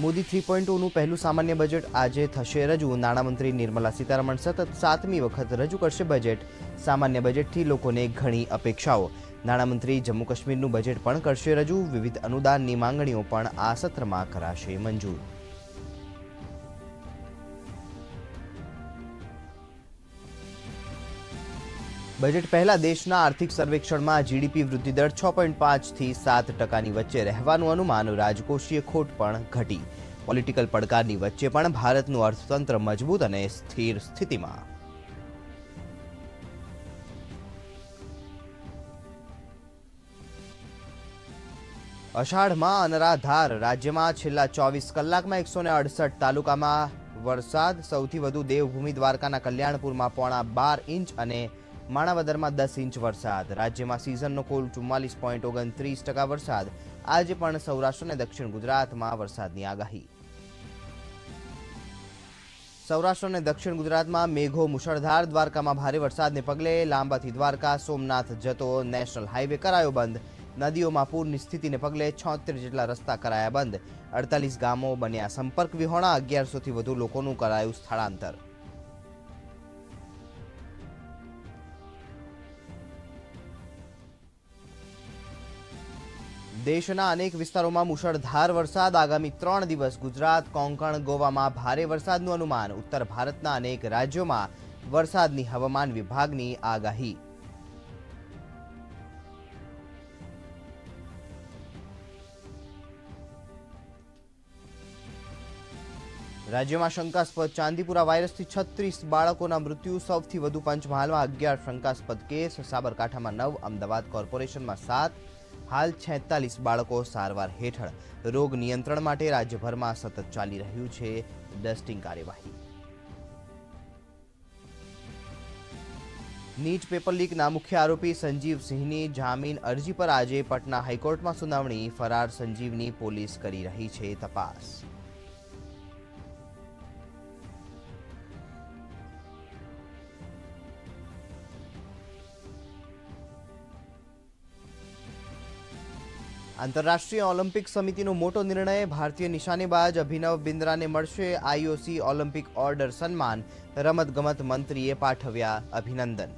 Modi three point ઓનું પહેલું સામાન્ય budget આજે થશે રજૂ. નાણામંત્રી નિર્મલા સીતારમણ સતત સાતમી વખત રજૂ કરશે બજેટ. સામાન્ય બજેટથી લોકોને ઘણી અપેક્ષાઓ. નાણામંત્રી જમ્મુ કાશ્મીરનું બજેટ પણ કરશે રજૂ. વિવિધ અનુદાનની માંગણીઓ પણ આ સત્રમાં કરાશે મંજૂર. બજેટ પહેલા દેશના આર્થિક સર્વેક્ષણમાં જીડીપી વૃદ્ધિ દર છ પોઈન્ટ પાંચથી સાત ટકાની વચ્ચે રહેવાનું અનુમાન રાજકોષીય ખોટ પણ ઘટી. પોલિટિકલ પડકારની વચ્ચે પણ ભારતનું અર્થતંત્ર મજબૂત અને સ્થિર સ્થિતિમાં. અષાઢમાં અનરાધાર, રાજ્યમાં છેલ્લા ચોવીસ કલાકમાં એકસો ને અડસઠ તાલુકામાં વરસાદ, સૌથી વધુ દેવભૂમિ દ્વારકાના કલ્યાણપુરમાં પોણા બાર ઇંચ અને માણાવદરમાં દસ ઇંચ વરસાદ. રાજ્યમાં સિઝનનો કુલ ચુમ્માલીસ પોઈન્ટ ઓગણત્રીસ ટકા વરસાદ. આજે પણ સૌરાષ્ટ્ર અને દક્ષિણ ગુજરાતમાં વરસાદની આગાહી. સૌરાષ્ટ્ર અને દક્ષિણ ગુજરાતમાં મેઘો મુશળધાર. દ્વારકામાં ભારે વરસાદને પગલે લાંબાથી દ્વારકા, સોમનાથ જતો નેશનલ હાઈવે કરાયો બંધ. નદીઓમાં પૂરની સ્થિતિને પગલે છોતેર જેટલા રસ્તા કરાયા બંધ. અડતાલીસ ગામો બન્યા સંપર્ક વિહોણા. અગિયારસોથી વધુ લોકોનું કરાયું સ્થળાંતર. દેશના અનેક વિસ્તારોમાં મુશળધાર વરસાદ. આગામી ત્રણ દિવસ ગુજરાત, કોંકણ, ગોવામાં ભારે વરસાદનું અનુમાન. ઉત્તર ભારતના અનેક રાજ્યોમાં વરસાદની હવામાન વિભાગની આગાહી. રાજ્યમાં શંકાસ્પદ ચાંદીપુરા વાયરસથી છત્રીસ બાળકોના મૃત્યુ, સૌથી વધુ પંચમહાલમાં અગિયાર શંકાસ્પદ કેસ. સાબરકાંઠામાં નવ, અમદાવાદ કોર્પોરેશનમાં સાત હાલ છેતાલીસ બાળકો સારવાર હેઠળ. રોગ નિયંત્રણ માટે રાજ્યભરમાં સતત ચાલી રહ્યું છે ડસ્ટિંગ કાર્યવાહી. નીટ પેપર લીકના મુખ્ય આરોપી સંજીવ સિંહની જામીન અરજી પર આજે પટના હાઈકોર્ટમાં સુનાવણી. ફરાર સંજીવની પોલીસ કરી રહી છે તપાસ. આંતરરાષ્ટ્રીય ઓલિમ્પિક સમિતિનો મોટો નિર્ણય ભારતીય નિશાનેબાજ અભિનવ બિંદ્રાને મળશે આઈઓસી ઓલિમ્પિક ઓર્ડર સન્માન. રમતગમત મંત્રીએ પાઠવ્યા અભિનંદન.